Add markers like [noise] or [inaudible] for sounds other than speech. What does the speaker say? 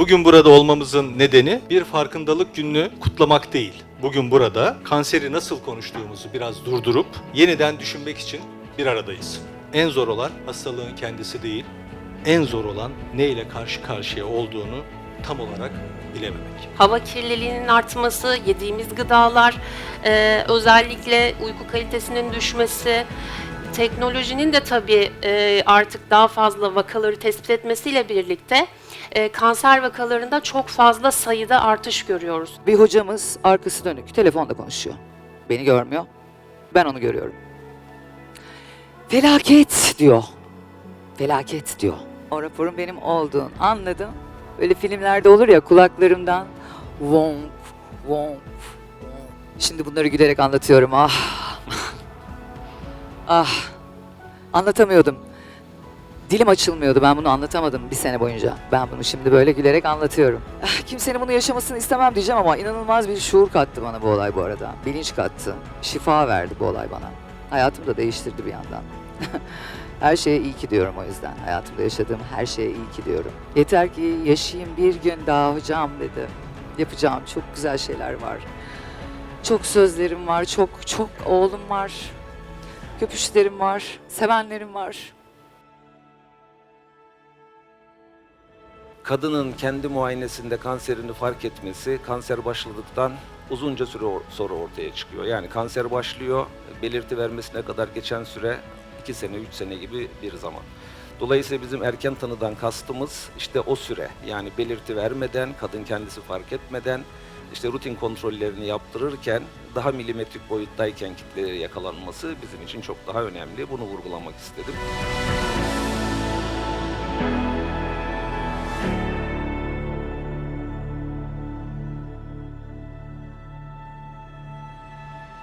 Bugün burada olmamızın nedeni bir farkındalık gününü kutlamak değil. Bugün burada kanseri nasıl konuştuğumuzu biraz durdurup yeniden düşünmek için bir aradayız. En zor olan hastalığın kendisi değil, en zor olan ne ile karşı karşıya olduğunu tam olarak bilememek. Hava kirliliğinin artması, yediğimiz gıdalar, e, özellikle uyku kalitesinin düşmesi, teknolojinin de tabii e, artık daha fazla vakaları tespit etmesiyle birlikte e, kanser vakalarında çok fazla sayıda artış görüyoruz. Bir hocamız arkası dönük telefonda konuşuyor. Beni görmüyor. Ben onu görüyorum. Felaket diyor. Felaket diyor. O raporun benim olduğunu anladım. Böyle filmlerde olur ya kulaklarımdan vonk vonk. Şimdi bunları gülerek anlatıyorum. Ah. Ah. Anlatamıyordum. Dilim açılmıyordu. Ben bunu anlatamadım bir sene boyunca. Ben bunu şimdi böyle gülerek anlatıyorum. Ah, Kimsenin bunu yaşamasını istemem diyeceğim ama inanılmaz bir şuur kattı bana bu olay bu arada. Bilinç kattı. Şifa verdi bu olay bana. Hayatımı da değiştirdi bir yandan. [laughs] her şeye iyi ki diyorum o yüzden. Hayatımda yaşadığım her şeye iyi ki diyorum. Yeter ki yaşayayım bir gün daha hocam dedi. Yapacağım çok güzel şeyler var. Çok sözlerim var, çok çok oğlum var. Köpüşlerim var, sevenlerim var. kadının kendi muayenesinde kanserini fark etmesi kanser başladıktan uzunca süre or- sonra ortaya çıkıyor. Yani kanser başlıyor, belirti vermesine kadar geçen süre 2 sene, 3 sene gibi bir zaman. Dolayısıyla bizim erken tanıdan kastımız işte o süre. Yani belirti vermeden, kadın kendisi fark etmeden işte rutin kontrollerini yaptırırken daha milimetrik boyuttayken kitlelere yakalanması bizim için çok daha önemli. Bunu vurgulamak istedim.